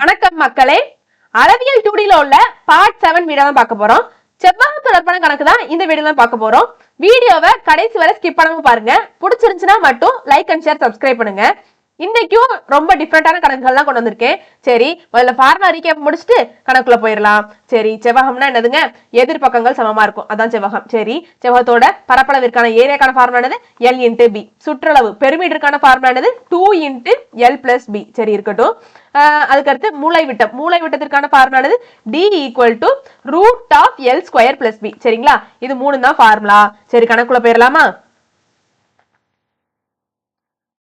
வணக்கம் மக்களே. அளவியல் டூடில உள்ள பார்ட் செவன் வீடியோ தான் பார்க்க போறோம். செவ்வாய் தொடர்பான கணக்கு தான் இந்த வீடியோ தான் பார்க்க போறோம். வீடியோவை கடைசி வரை ஸ்கிப் பண்ணாம பாருங்க. பிடிச்சிருந்துச்சுன்னா மட்டும் லைக் அண்ட் ஷேர் சப்ஸ்கிரைப் பண்ணுங்க. இன்னைக்கும் ரொம்ப டிஃப்ரெண்டான கணக்குகள்லாம் கொண்டு வந்திருக்கேன். சரி முதல்ல ஃபார்முலா ரீகேப் முடிச்சுட்டு கணக்குள்ள போயிடலாம். சரி செவ்வகம்னா என்னதுங்க? எதிர்பக்கங்கள் சமமா இருக்கும். அதான் செவ்வகம். சரி செவ்வகத்தோட பரப்பளவிற்கான ஏரியாக்கான ஃபார்முலா என்னது? எல் இன்ட்டு பி சுற்றளவு பெருமீட்டருக்கான ஃபார்முலா என்னது? Two into L plus B சரி இருக்கட்டும். ஆஹ் அதுக்கடுத்து மூளை விட்டம் மூளை விட்டத்திற்கான ஃபார்முலா என்னது? D equal to root of L square plus B சரிங்களா? இது மூணு தான் ஃபார்முலா சரி கணக்குள்ள போயிடலாமா?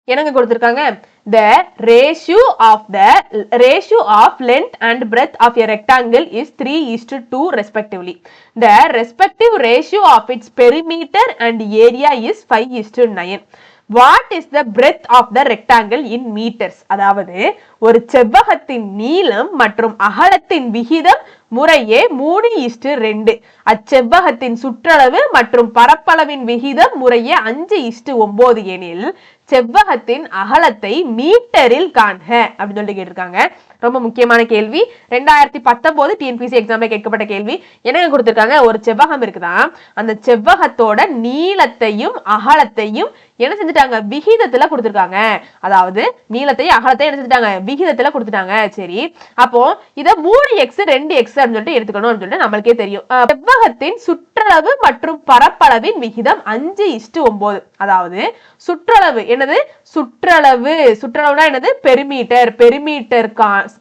என்னங்க கொடுத்துருக்காங்க the ratio of the ratio of length and breadth of a rectangle is three is to two respectively the respective ratio of its perimeter and area is five is to nine what is the breadth of the rectangle in metres அதாவது ஒரு செவ்வகத்தின் நீளம் மற்றும் அகலத்தின் விகிதம் முறையே மூணு இஷ்டு ரெண்டு. அச்செவ்வகத்தின் சுற்றளவு மற்றும் பரப்பளவின் விகிதம் முறையே அஞ்சு இஷ்டு ஒன்பது எனில் செவ்வகத்தின் அகலத்தை மீட்டரில் காண்க அப்படின்னு சொல்லி கேட்டிருக்காங்க. ரொம்ப முக்கியமான கேள்வி. ரெண்டாயிரத்தி பத்தொன்பது டிஎன்பிசி எக்ஸாம்ல கேட்கப்பட்ட கேள்வி. என்னங்க கொடுத்துருக்காங்க? ஒரு செவ்வகம் இருக்குதான் அந்த செவ்வகத்தோட நீளத்தையும் அகலத்தையும் என்ன செஞ்சுட்டாங்க? விகிதத்துல கொடுத்திருக்காங்க. அதாவது நீளத்தையும் அகலத்தையும் என்ன செஞ்சுட்டாங்க? விகிதத்துல கொடுத்துட்டாங்க. சரி. அப்போ இத மூணு எக்ஸ் ரெண்டு எக்ஸ் அப்படின்னு சொல்லிட்டு எடுத்துக்கணும் அப்படின்னு சொல்லிட்டு நம்மளுக்கே தெரியும். செவ்வகத்தின் சுற்றளவு மற்றும் பரப்பளவின் விகிதம் அஞ்சு இஷ்டு ஒன்பது அதாவது சுற்றளவு என்னது? சுற்றளவு. சுற்றளவுனா என்னது? பெருமீட்டர். பெருமீட்டர்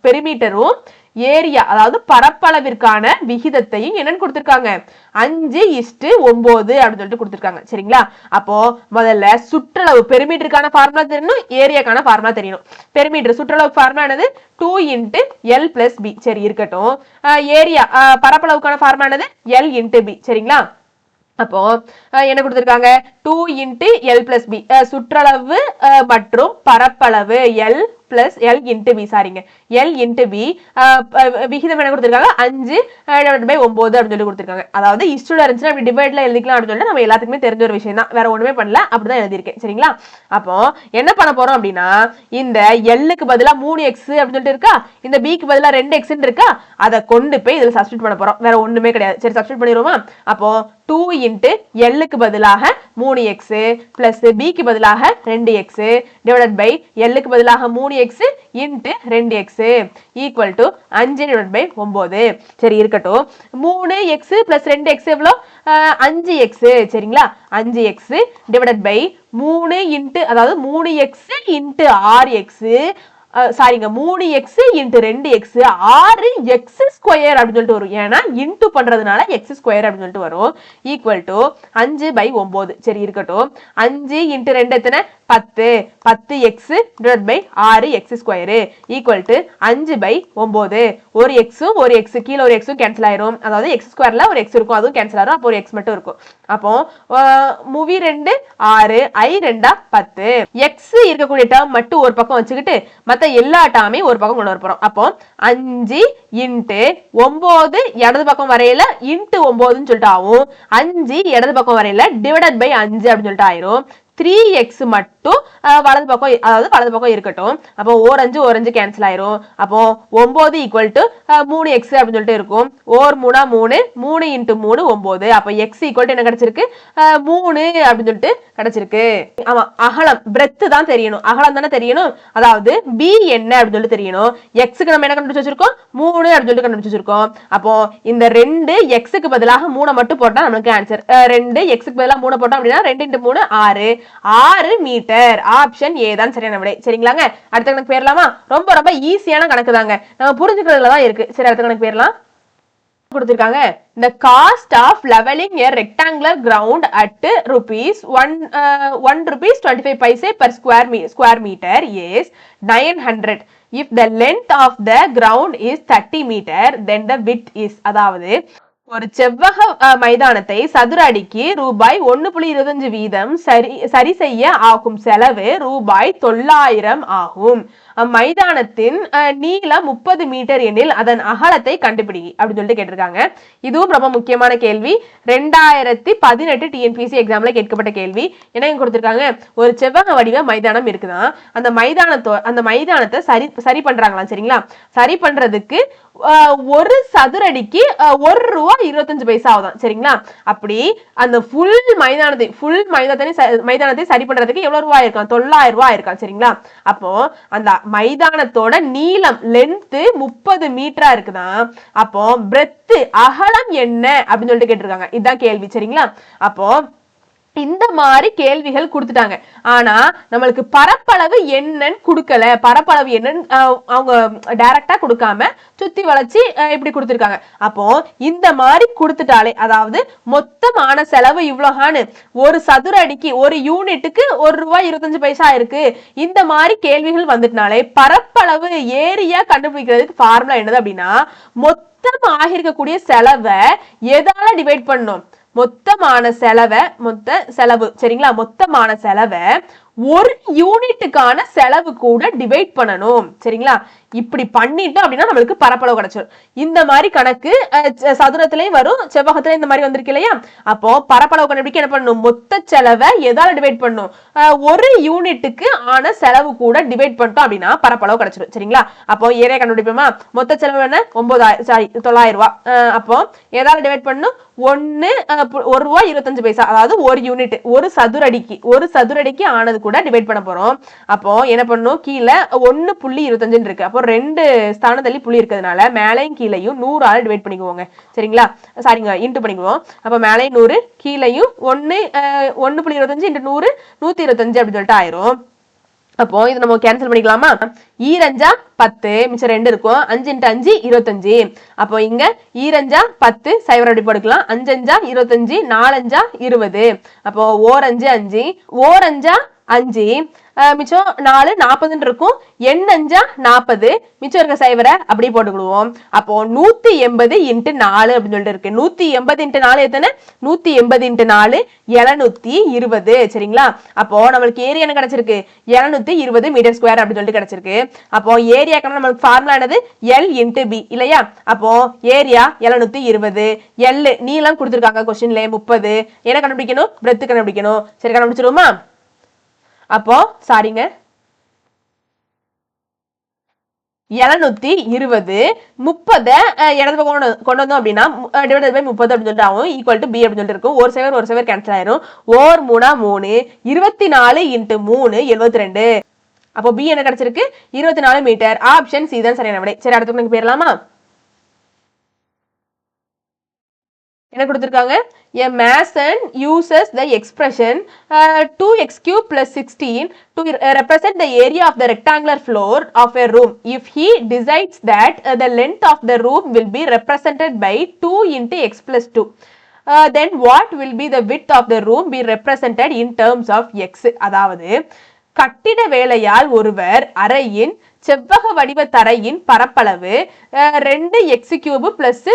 பெருமீட்டரும் ஏரியா அதாவது பரப்பளவிற்கான விகிதத்தையும் என்னன்னு கொடுத்துருக்காங்க. அஞ்சு இஷ்டு ஒன்பது அப்படின்னு சொல்லிட்டு கொடுத்துருக்காங்க. சரிங்களா? அப்போ முதல்ல சுற்றளவு பெருமீட்டருக்கான ஃபார்முலா தெரியணும் ஏரியாக்கான ஃபார்முலா தெரியணும். பெருமீட்டர் சுற்றளவு ஃபார்முலா என்னது? Two into L plus B சரி இருக்கட்டும். ஏரியா பரப்பளவுக்கான ஃபார்முலா என்னது? எல் இன்ட்டு பி சரிங்களா? அப்போ என்ன கொடுத்துருக்காங்க? Two into L plus B சுற்றளவு அஹ், மற்றும் பரப்பளவு L plus L into B சாரிங்க எல் இன்ட்டு பி விகிதம் என்ன கொடுத்துருக்காங்க? அஞ்சு டிவைட் பை ஒம்பது அப்படின்னு சொல்லி கொடுத்துருக்காங்க. அதாவது இஸ்டுல இருந்துச்சுன்னா அப்படி டிவைட்ல எழுதிக்கலாம் அப்படின்னு சொல்லிட்டு நம்ம எல்லாத்துக்குமே தெரிஞ்ச ஒரு விஷயம் தான். வேற ஒண்ணுமே பண்ணல அப்படிதான் எழுதியிருக்கேன். சரிங்களா? அப்போ என்ன பண்ண போறோம் அப்படின்னா இந்த எல்லுக்கு பதிலா மூணு எக்ஸ் அப்படின்னு சொல்லிட்டு இருக்கா? இந்த பிக்கு பதிலா ரெண்டு எக்ஸ் இருக்கா? அதை கொண்டு போய் இதுல சப்ஸ்டிட் பண்ண போறோம். வேற ஒண்ணுமே கிடையாது. சரி சப்ஸ்டிட் பண்ணிடுவோமா? அப்போ டூ இன்ட்டு எல்லுக்கு பதிலாக மூணு எக்ஸ் பிளஸ் பிக்கு பதிலாக ரெண்டு எக்ஸ் டிவைடட் பை எல்லுக்கு பதிலாக மூணு எக்ஸ் இன்ட்டு ரெண்டு எக்ஸு ஈக்குவல் டு அஞ்சு டிவைட் பை ஒம்பது. சரி இருக்கட்டும். மூணு எக்ஸு ப்ளஸ் ரெண்டு எக்ஸ் எவ்வளோ? அஞ்சு எக்ஸ் சரிங்களா? அஞ்சு எக்ஸு டிவைடட் பை மூணு இன்ட்டு அதாவது மூணு எக்ஸ் இன்ட்டு ஆறு எக்ஸு சாரிங்க மூணு எக்ஸ் இன்ட்டு ரெண்டு எக்ஸ் ஆறு எக்ஸ் ஸ்கொயர் அப்படின்னு சொல்லிட்டு வரும். ஏன்னா இன்ட்டு பண்றதுனால எக்ஸ் ஸ்கொயர் அப்படின்னு சொல்லிட்டு வரும். ஈக்குவல் டு அஞ்சு பை ஒம்பது. சரி இருக்கட்டும். அஞ்சு இன்ட்டு ரெண்டு எத்தனை? பத்து. பத்து எக்ஸ் டிவைட் பை ஆறு எக்ஸ் ஸ்கொயரு ஈக்குவல் டு அஞ்சு பை ஒம்பது. ஒரு எக்ஸும் ஒரு எக்ஸ் கீழே ஒரு எக்ஸும் கேன்சல் ஆயிரும். அதாவது எக்ஸ் ஸ்கொயரில் ஒரு எக்ஸ் இருக்கும் அதுவும் கேன்சல் ஆயிரும். அப்போ ஒரு எக்ஸ் மட்டும் இருக்கும். அப்போ மூவி ரெண்டு ஆறு ஐ ரெண்டா பத்து. எக்ஸ் இருக்கக்கூடிய டேர்ம் மட்டும் ஒரு பக்கம் வச்சுக்கிட்டு மத்த எல்லா டேர்மையும் ஒரு பக்கம் கொண்டு வர போகிறோம் அப்போ அஞ்சு இன்ட்டு ஒம்பது இடது பக்கம் வரையில இன்ட்டு ஒம்போதுன்னு சொல்லிட்டு ஆகும். அஞ்சு இடது பக்கம் வரையில டிவைடட் பை அஞ்சு அப்படின்னு சொல்லிட்டு ஆயிரும். த்ரீ எக்ஸ் மட்டும் வலது பக்கம் அதாவது வலது பக்கம் இருக்கட்டும். அப்போ ஓர் அஞ்சு ஓர் அஞ்சு கேன்சல் ஆயிரும். அப்போ ஒன்பது ஈக்குவல் டு மூணு எக்ஸ் அப்படின்னு சொல்லிட்டு இருக்கும். ஓர் மூணா மூணு மூணு இன்ட்டு மூணு ஒன்பது. அப்போ எக்ஸ் ஈக்குவல் என்ன கிடைச்சிருக்கு? மூணு அப்படின்னு சொல்லிட்டு கிடைச்சிருக்கு. ஆமா அகலம் பிரெத் தான் தெரியணும். அகலம் தானே தெரியணும்? அதாவது பி என்ன அப்படின்னு சொல்லிட்டு தெரியணும். எக்ஸுக்கு நம்ம என்ன கண்டுபிடிச்சு வச்சிருக்கோம்? மூணு அப்படின்னு சொல்லிட்டு கண்டுபிடிச்சு வச்சிருக்கோம். அப்போ இந்த ரெண்டு எக்ஸுக்கு பதிலாக மூணை மட்டும் போட்டா நமக்கு ஆன்சர் ரெண்டு எக்ஸுக்கு பதிலாக மூணை போட்டோம் அப்படின்னா ரெண்டு இன்ட்டு மூணு ஆறு. ஆறு மீட்டர் ஆப்ஷன் ஏ தான் சரியான விடை சரிங்களாங்க அடுத்த கணக்கு பேரலாமா ரொம்ப ரொம்ப ஈஸியான கணக்கு தாங்க நம்ம புரிஞ்சுக்கிறதுல தான் இருக்கு சரி அடுத்த கணக்கு பேரலாம் கொடுத்திருக்காங்க இந்த cost of levelling a rectangular ground at rupees one one rupees twenty five paise per square m square metre is nine hundred if the length of the ground is thirty metre then the width is அதாவது ஒரு செவ்வக அஹ், மைதானத்தை சதுர அடிக்கு ரூபாய் ஒன்னு புள்ளி இருபத்தஞ்சு வீதம் சரி சரி செய்ய ஆகும் செலவு ரூபாய் தொள்ளாயிரம் ஆகும். மைதானத்தின் நீளம் முப்பது மீட்டர் எனில் அதன் அகலத்தை கண்டுபிடி அப்படின்னு சொல்லிட்டு கேட்டிருக்காங்க. இதுவும் ரொம்ப முக்கியமான கேள்வி. ரெண்டாயிரத்தி பதினெட்டு டிஎன்பிசி எக்ஸாம்ல கேட்கப்பட்ட கேள்வி. என்ன கொடுத்துருக்காங்க கொடுத்திருக்காங்க ஒரு செவ்வக வடிவ மைதானம் இருக்குதான். அந்த மைதானத்தோ அந்த மைதானத்தை சரி சரி பண்றாங்களாம் சரிங்களா? சரி பண்றதுக்கு ஒரு சதுரடிக்கு ஒரு ரூபா இருபத்தஞ்சு பைசா ஆகுதான். சரிங்களா? அப்படி அந்த ஃபுல் மைதானத்தை ஃபுல் மைதானத்தை மைதானத்தை சரி பண்றதுக்கு எவ்வளவு ரூபாய் இருக்கான்? தொள்ளாயிரம் ரூபாய் இருக்கான். சரிங்களா? அப்போ அந்த மைதானத்தோட நீளம் லென்த்து முப்பது மீட்டரா இருக்குதான் அப்போ பிரெத்து அகலம் என்ன? அப்படின்னு சொல்லிட்டு கேட்டிருக்காங்க. இதுதான் கேள்வி. சரிங்களா? அப்போ இந்த மாதிரி கேள்விகள் கொடுத்துட்டாங்க. ஆனா நம்மளுக்கு பரப்பளவு என்னன்னு கொடுக்கல. பரப்பளவு என்னன்னு அவங்க டைரக்டா கொடுக்காம சுத்தி வளைச்சு இப்படி கொடுத்துருக்காங்க. அப்போ இந்த மாதிரி கொடுத்துட்டாலே அதாவது மொத்தமான செலவு இவ்வளோகான்னு ஒரு சதுர அடிக்கு ஒரு யூனிட்டுக்கு ஒரு ரூபாய் இருபத்தஞ்சு பைசா இருக்கு. இந்த மாதிரி கேள்விகள் வந்துட்டனாலே பரப்பளவு ஏரியா கண்டுபிடிக்கிறதுக்கு ஃபார்முலா என்னது அப்படின்னா மொத்தம் ஆகியிருக்கக்கூடிய செலவை எதால டிவைட் பண்ணும் மொத்தமான செலவை மொத்த செலவு சரிங்களா? மொத்தமான செலவை ஒரு யூனிட்டுக்கான செலவு கூட டிவைட் பண்ணணும். சரிங்களா? இப்படி பண்ணிட்டோம் அப்படின்னா நம்மளுக்கு பரப்பளவு கிடைச்சிடும் இந்த மாதிரி கணக்கு சதுரத்திலையும் வரும் செவ்வகத்திலையும் இந்த மாதிரி வந்திருக்கு இல்லையா? அப்போ பரப்பளவு கண்டுபிடிக்க என்ன பண்ணணும்? மொத்த செலவை எதால டிவைட் பண்ணும் ஒரு யூனிட்டுக்கு ஆன செலவு கூட டிவைட் பண்ணிட்டோம் அப்படின்னா பரப்பளவு கிடைச்சிடும் சரிங்களா? அப்போ ஏரியா கண்டுபிடிப்போமா? மொத்த செலவு என்ன? ஒன்பதாயிரம் சாரி தொள்ளாயிரம் ரூபாய் அஹ், அப்போ எதால டிவைட் பண்ணணும்? ஒன்னு ஒரு ரூபா இருபத்தஞ்சு பைசா. அதாவது ஒரு யூனிட் ஒரு சதுரடிக்கு ஒரு சதுரடிக்கு ஆனது கூட டிவைட் பண்ண போறோம். அப்போ என்ன பண்ணணும்? கீழே ஒன்னு புள்ளி இருபத்தஞ்சுன்னு இருக்கு. அப்போ ரெண்டு ஸ்தானம் தள்ளி புள்ளி இருக்கிறதுனால மேலையும் கீழையும் நூறால டிவைட் பண்ணிக்குவோங்க. சரிங்களா? சாரிங்க இன்ட்டு பண்ணிக்குவோம். அப்போ மேலையும் நூறு கீழையும் ஒன்னு ஒன்னு புள்ளி இருபத்தஞ்சு இன்ட்டு நூறு நூத்தி இருபத்தஞ்சு அப்படின்னு சொல்லிட்டு ஆயிரும். அப்போ இது நம்ம கேன்சல் பண்ணிக்கலாமா? ஈரஞ்சா பத்து மிச்சம் ரெண்டு இருக்கும். அஞ்சு இன்ட்டு அஞ்சு இருபத்தஞ்சு. அப்போ இங்க ஈரஞ்சா பத்து சைவர் அப்படி போட்டுக்கலாம். அஞ்சஞ்சா இருபத்தஞ்சு நாலஞ்சா இருபது. அப்போ ஓரஞ்சு அஞ்சு ஓரஞ்சா அஞ்சு. மிச்சம் நாலு நாற்பதுன்னு இருக்கும். எண்ணஞ்சா நாற்பது. மிச்சம் இருக்க சைவரை அப்படியே போட்டுக்கிடுவோம் அப்போ நூத்தி எண்பது இன்ட்டு நாலு அப்படின்னு சொல்லிட்டு இருக்கு. நூத்தி எண்பது இன்ட்டு நாலு எத்தனை? நூத்தி எண்பது இன்ட்டு நாலு எழுநூத்தி இருபது. சரிங்களா? அப்போ நம்மளுக்கு ஏரியா என்ன கிடைச்சிருக்கு? எழுநூத்தி இருபது மீட்டர் ஸ்கொயர் அப்படின்னு சொல்லிட்டு கிடைச்சிருக்கு. அப்போ ஏரியாக்கான நம்மளுக்கு ஃபார்முலா என்னது? எல் இன்ட்டு பி இல்லையா? அப்போ ஏரியா எழுநூத்தி இருபது. எல் நீளம் கொடுத்துருக்காங்க கொஸ்டின்ல முப்பது. என்ன கண்டுபிடிக்கணும்? பிரெத்து கண்டுபிடிக்கணும். சரி கண்டுபிடிச்சிருவோமா அப்போ சாரிங்க எழுநூத்தி இருபது முப்பதை இடது பக்கம் கொண்டு கொண்டு வந்தோம் அப்படின்னா டிவைடட் பை முப்பது அப்படின்னு சொல்லிட்டு ஆகும். ஈக்குவல் டு பி அப்படின்னு சொல்லிட்டு இருக்கும். ஒரு சைவர் ஒரு சேவர் கேன்சல் ஆயிரும். ஓர் மூணா மூணு இருபத்தி நாலு இன்ட்டு மூணு எழுபத்தி ரெண்டு. அப்போ பி என்ன கிடைச்சிருக்கு? இருபத்தி நாலு மீட்டர் ஆப்ஷன் சி தான் சரியான விடை. சரி அடுத்த கணக்கு போயிடலாமா என்ன கொடுத்துருக்காங்க a mason uses the expression two X Q plus sixteen to represent the area of the rectangular floor of a room if he decides that the length of the room will be represented by two into X plus two then what will be the width of the room be represented in terms of X அதாவது கட்டிட வேலையால் ஒருவர் அறையின் செவ்வக வடிவ தரையின் பரப்பளவு ரெண்டு X cube plus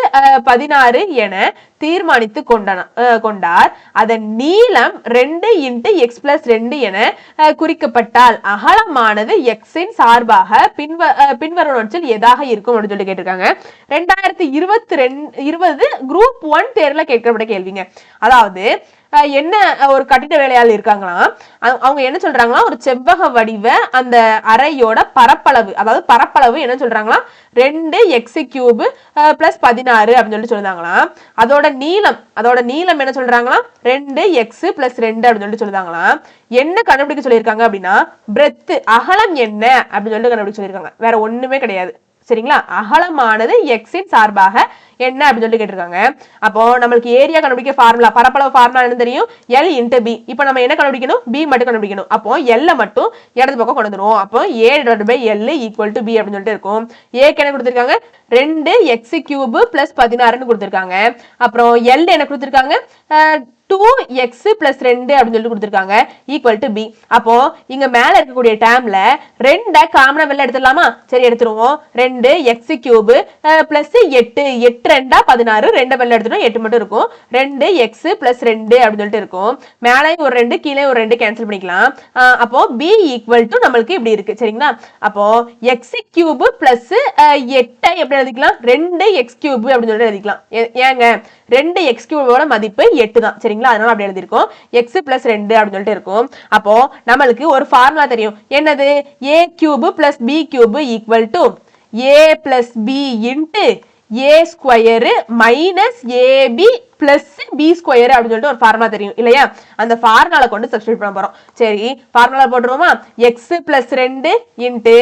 பதினாறு என தீர்மானித்து கொண்டன கொண்டார். அதன் நீளம் ரெண்டு இன்ட்டு எக்ஸ் பிளஸ் ரெண்டு என அஹ், குறிக்கப்பட்டால் அகலமானது எக்ஸின் சார்பாக பின்வ பின்வரும் பின்வருவனவற்றில் எதாக இருக்கும் அப்படின்னு சொல்லி கேட்டிருக்காங்க. ரெண்டாயிரத்தி இருபத்தி ரெண்டு இருபது குரூப் ஒன் தேர்வில் கேட்கப்பட்ட கேள்விங்க. அதாவது என்ன ஒரு கட்டிட வேலையால் இருக்காங்களாம் அவங்க அவங்க என்ன சொல்றாங்களா ஒரு செவ்வக வடிவ அந்த அறையோட பரப்பளவு அதாவது பரப்பளவு என்ன சொல்றாங்களா ரெண்டு எக்ஸ் கியூப் பிளஸ் பதினாறு அப்படின்னு சொல்லிட்டு சொல்றாங்களாம் அதோட நீளம் அதோட நீளம் என்ன சொல்றாங்களா ரெண்டு எக்ஸ் பிளஸ் ரெண்டு அப்படின்னு சொல்லிட்டு சொல்றாங்களாம் என்ன கண்டுபிடிக்க சொல்லியிருக்காங்க அப்படின்னா பிரெத்து அகலம் என்ன அப்படின்னு சொல்லிட்டு கண்டுபிடிக்க சொல்லியிருக்காங்க. வேற ஒண்ணுமே கிடையாது. சரிங்களா? அகலமானது எக்ஸின் சார்பாக என்ன அப்படின்னு சொல்லி கேட்டிருக்காங்க. அப்போ நம்மளுக்கு ஏரியா கண்டுபிடிக்க ஃபார்முலா பரப்பளவு ஃபார்முலா என்ன தெரியும்? எல் இன்ட்டு பி இப்போ நம்ம என்ன கண்டுபிடிக்கணும்? பி மட்டும் கண்டுபிடிக்கணும். அப்போ எல்ல மட்டும் இடது பக்கம் கொண்டு வந்துருவோம். அப்போ A divide by L equal to B அப்படின்னு சொல்லிட்டு இருக்கும். ஏக்கு என்ன கொடுத்துருக்காங்க? ரெண்டு எக்ஸ் கியூபு பிளஸ் பதினாறுன்னு கொடுத்துருக்காங்க. அப்புறம் எல் என்ன கொடுத்துருக்காங்க? டூ எக்ஸ் பிளஸ் ரெண்டு அப்படின்னு சொல்லிட்டு கொடுத்துருக்காங்க. ஈக்குவல் டு பி அப்போ இங்க மேல இருக்கக்கூடிய டேம்ல ரெண்டை காமனா வெளில எடுத்துடலாமா? சரி எடுத்துருவோம் ரெண்டு எக்ஸ் கியூபு பிளஸ் எட்டு. எட்டு ரெண்டா பதினாறு. ரெண்டை வெளில எடுத்துட்டோம். எட்டு மட்டும் இருக்கும். ரெண்டு எக்ஸ் பிளஸ் ரெண்டு அப்படின்னு சொல்லிட்டு இருக்கும். மேலே ஒரு ரெண்டு கீழே ஒரு ரெண்டு கேன்சல் பண்ணிக்கலாம். அப்போ பி ஈக்குவல் டு நம்மளுக்கு இப்படி இருக்கு. சரிங்களா? அப்போ எக்ஸ் கியூபு பிளஸ் எட்டை எப்படி எழுதிக்கலாம்? ரெண்டு எக்ஸ் கியூபு அப்படின்னு சொல்லிட்டு எழுதிக்கலாம். ஏ- ஏங்க ரெண்டு எக்ஸ் கியூபோட மதிப்பு எட்டு தான். சரிங்களா? அதனால அப்படி எழுதியிருக்கோம். எக்ஸ் பிளஸ் ரெண்டு அப்படின்னு சொல்லிட்டு இருக்கும். அப்போ நம்மளுக்கு ஒரு ஃபார்முலா தெரியும். என்னது? A cube plus B cube equal to A plus B into A square minus AB plus B square அப்படின்னு சொல்லிட்டு ஒரு ஃபார்முலா தெரியும். இல்லையா? அந்த ஃபார்முலா கொண்டு சப்ஸ்டியூட் பண்ண போறோம். சரி ஃபார்முலா போட்டுருவோமா? எக்ஸ் பிளஸ் ரெண்டு இன்ட்டு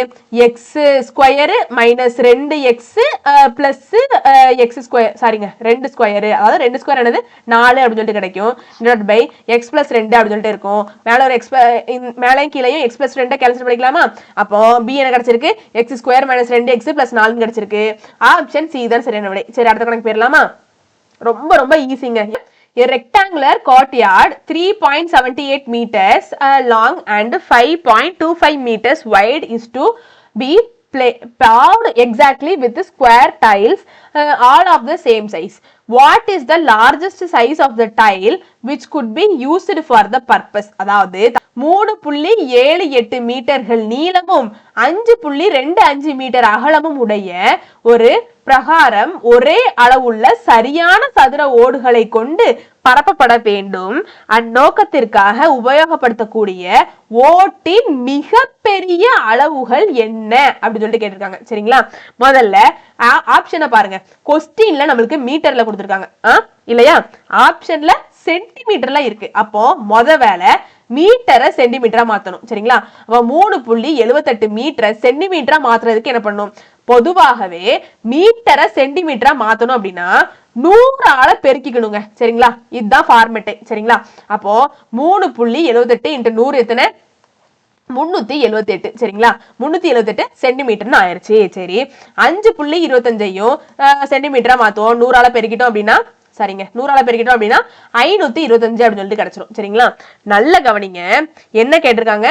எக்ஸ் ஸ்கொயரு மைனஸ் ரெண்டு எக்ஸ் பிளஸ் எக்ஸ் ஸ்கொயர் சாரிங்க ரெண்டு ஸ்கொயரு அதாவது ரெண்டு ஸ்கொயர் என்னது? நாலு அப்படின்னு சொல்லிட்டு கிடைக்கும். டிவைட் பை எக்ஸ் பிளஸ் ரெண்டு அப்படின்னு சொல்லிட்டு இருக்கும். மேலே ஒரு எக்ஸ் மேலேயும் கீழேயும் எக்ஸ் பிளஸ் ரெண்டை கேன்சல் பண்ணிக்கலாமா? அப்போ பி என்ன கிடைச்சிருக்கு? எக்ஸ் ஸ்கொயர் மைனஸ் ரெண்டு எக்ஸ் பிளஸ் நாலுன்னு கிடைச்சிருக்கு. ஆப்ஷன் சி தான் சரியான விடை. சரி அடுத்த கணக்கு போயிடலாமா? ரொம்ப ரொம்ப ஈஸிங்க A rectangular courtyard 3.78 meters uh, long and 5.25 meters wide is to be pla- paved exactly with the square tiles uh, all of the same size. What is the largest size of the tile which could be used for the purpose? அதாவது மூணு புள்ளி ஏழு எட்டு மீட்டர்கள் நீளமும் அஞ்சு புள்ளி ரெண்டு அஞ்சு மீட்டர் அகலமும் உடைய ஒரு பிரகாரம் ஒரே அளவுள்ள சரியான சதுர ஓடுகளை கொண்டு பரப்பப்பட வேண்டும். அந்நோக்கத்திற்காக உபயோகப்படுத்தக்கூடிய ஓட்டின் மிகப்பெரிய அளவுகள் என்ன? அப்படின்னு சொல்லிட்டு கேட்டிருக்காங்க. சரிங்களா? முதல்ல ஆப்ஷனை பாருங்க. கொஸ்டின்ல நம்மளுக்கு மீட்டர்ல கொடுத்துருக்காங்க. ஆ இல்லையா? ஆப்ஷன்ல சென்டிமீட்டர்ல இருக்கு. அப்போ முத வேலை மீட்டரை சென்டிமீட்டரா மாத்தணும் சரிங்களா? அப்ப மூணு புள்ளி எழுவத்தெட்டு மீட்டரை சென்டிமீட்டரா மாத்துறதுக்கு என்ன பண்ணணும்? பொதுவாகவே மீட்டரை சென்டிமீட்டரா மாத்தணும் அப்படின்னா நூறு ஆளை பெருக்கிக்கணுங்க சரிங்களா? இதுதான் ஃபார்மெட்டே சரிங்களா? அப்போ மூணு புள்ளி எழுவத்தெட்டு இன்ட்டு நூறு எத்தனை? முன்னூத்தி எழுபத்தி எட்டு சரிங்களா? முன்னூத்தி எழுபத்தெட்டு சென்டிமீட்டர்னு ஆயிருச்சு சரி. அஞ்சு புள்ளி இருபத்தஞ்சையும் சென்டிமீட்டரா மாத்துவோம் நூறால பெருக்கிட்டோம் அப்படின்னா சரிங்க. நூறால பெருக்கிட்டோம் அப்படின்னா ஐநூத்தி இருபத்தஞ்சு அப்படின்னு சொல்லிட்டு கிடைச்சிரும். சரிங்களா? நல்ல கவனிங்க. என்ன கேட்டிருக்காங்க?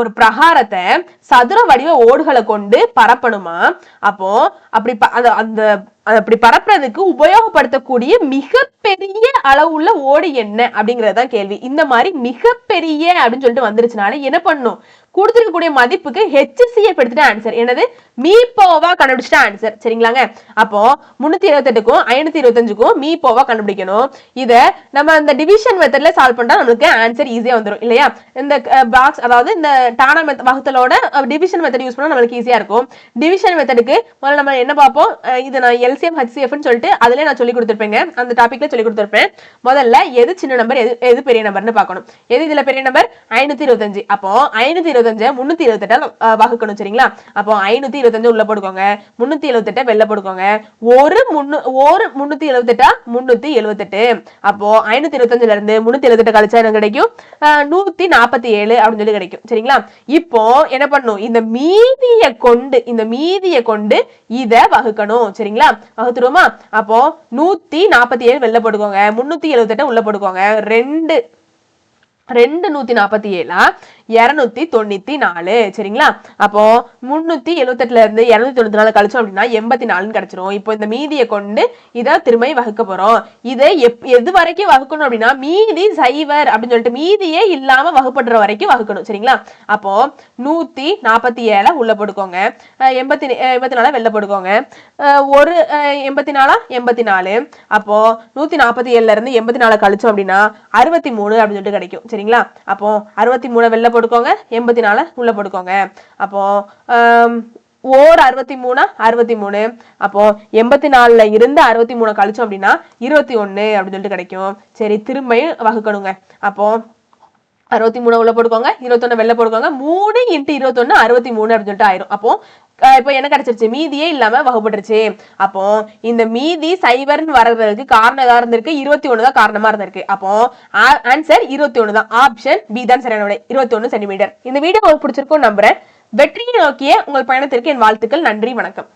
ஒரு பிரகாரத்தை சதுர வடிவ ஓடுகளை கொண்டு பரப்பணுமா? அப்போ அப்படி அந்த அப்படி பரப்புறதுக்கு உபயோகப்படுத்தக்கூடிய மிகப்பெரிய அளவுள்ள ஓடு என்ன? அப்படிங்கறது தான் கேள்வி. இந்த மாதிரி மிகப்பெரிய அப்படின்னு சொல்லிட்டு வந்துருச்சுனால என்ன பண்ணும்? கொடுத்துருக்கக்கூடிய மதிப்புக்கு ஹெச்சிசிஎஃப் எடுத்துட்டு ஆன்சர் என்னது? மீபோவா கண்டுபிடிச்சிட்ட ஆன்சர் சரிங்களாங்க? அப்போ முன்னூத்தி இருபத்தெட்டுக்கும் ஐநூத்தி இருபத்தஞ்சுக்கும் மீபோவா கண்டுபிடிக்கணும். இதை நம்ம அந்த டிவிஷன் மெத்தட்ல சால்வ் பண்ணா நம்மளுக்கு ஆன்சர் ஈஸியா வந்துரும் இல்லையா? இந்த பாக்ஸ் அதாவது இந்த டானா மெத் வகுத்தலோட டிவிஷன் மெத்தட் யூஸ் பண்ணா நம்மளுக்கு ஈஸியா இருக்கும். டிவிஷன் மெத்தடுக்கு முதல்ல நம்ம என்ன பார்ப்போம்? இது நான் எல்சிஎம் ஹச்சிஎஃப்னு சொல்லிட்டு அதுல நான் சொல்லி கொடுத்துருப்பேங்க. அந்த டாபிக்ல சொல்லி கொடுத்துருப்பேன். முதல்ல எது சின்ன நம்பர் எது எது பெரிய நம்பர்னு பார்க்கணும். எது இதுல பெரிய நம்பர் ஐநூத்தி இருபத்தஞ்சு. அப்போ ஐநூத்தி இருபத்தஞ்சு முன்னூத்தி இருபத்தெட்டால் வகுக்கணும் சரிங்களா? அப்போ ஐநூத்தி இருபத்தஞ்சு உள்ள போட்டுக்கோங்க முன்னூத்தி எழுபத்தெட்டை வெளில போட்டுக்கோங்க ஒரு முன்னு ஒரு முன்னூத்தி எழுபத்தெட்டா முன்னூத்தி எழுபத்தெட்டு அப்போ ஐநூத்தி இருபத்தஞ்சுல இருந்து முன்னூத்தி எழுபத்தெட்டு கழிச்சா என்ன கிடைக்கும்? நூத்தி நாற்பத்தி ஏழு அப்படின்னு சொல்லி கிடைக்கும். சரிங்களா? இப்போ என்ன பண்ணும்? இந்த மீதியை கொண்டு இந்த மீதியை கொண்டு இத வகுக்கணும். சரிங்களா? வகுத்துருவோமா? அப்போ நூத்தி நாற்பத்தி ஏழு வெளில போட்டுக்கோங்க முன்னூத்தி எழுபத்தெட்டு உள்ள போட்டுக்கோங்க ரெண்டு ரெண்டு நூத்தி நாற்பத்தி ஏழா? இரநூத்தி தொண்ணூத்தி நாலு. சரிங்களா? அப்போ முன்னூத்தி எழுவத்தெட்டுல இருந்து இருநூத்தி தொண்ணூத்தி நாலு கழிச்சோம் அப்படின்னா எண்பத்தி நாலுன்னு கிடைச்சிரும். இப்போ இந்த மீதியை கொண்டு இதை திரும்ப வகுக்க போறோம். இதை எப் எது வரைக்கும் வகுக்கணும் அப்படின்னா மீதி சைவர் அப்படின்னு சொல்லிட்டு மீதியே இல்லாம வகுப்படுற வரைக்கும் வகுக்கணும். சரிங்களா? அப்போ நூத்தி நாற்பத்தி ஏழை உள்ள போட்டுக்கோங்க. எண்பத்தி எண்பத்தி நாலா வெளில போட்டுக்கோங்க. ஒரு எண்பத்தி நாலா? எண்பத்தி நாலு. அப்போ நூத்தி நாற்பத்தி ஏழுல இருந்து எண்பத்தி நாலு கழிச்சோம் அப்படின்னா அறுபத்தி மூணு அப்படின்னு சொல்லிட்டு கிடைக்கும். சரிங்களா? அப்போ அறுபத்தி மூணு வெளில போட்டுக்கோங்க எண்பத்தி நாலு உள்ள போட்டுக்கோங்க. அப்போ ஓர் அறுபத்தி மூணா அறுபத்தி மூணு. அப்போ எண்பத்தி நாலுல இருந்து அறுபத்தி மூணு கழிச்சோம் அப்படின்னா இருபத்தி ஒண்ணு அப்படின்னு சொல்லிட்டு கிடைக்கும். சரி திரும்பியும் வகுக்கணுங்க. அப்போ அறுபத்தி மூணு உள்ள போட்டுக்கோங்க இருபத்தொன்னு வெளில போட்டுக்கோங்க. மூணு இன்ட்டு இருபத்தொன்னு அறுபத்தி மூணு அப்படின்னு சொல்லிட்டு ஆயிரும். அப்போ இப்போ என்ன கிடைச்சிருச்சு? மீதியே இல்லாம வகுப்பட்டுருச்சு அப்போ இந்த மீதி சைபர்னு வர்றதுக்கு காரணம் இருந்திருக்கு? இருபத்தி ஒன்று தான் காரணமா இருந்திருக்கு. அப்போ ஆன்சர் இருபத்தி ஒன்று தான். ஆப்ஷன் பி தான் சரியான விடை இருபத்தி ஒன்று சென்டிமீட்டர் இந்த வீடியோ உங்களுக்கு பிடிச்சிருக்கும் நம்புறேன். வெற்றியை நோக்கிய உங்கள் பயணத்திற்கு என் வாழ்த்துக்கள். நன்றி வணக்கம்.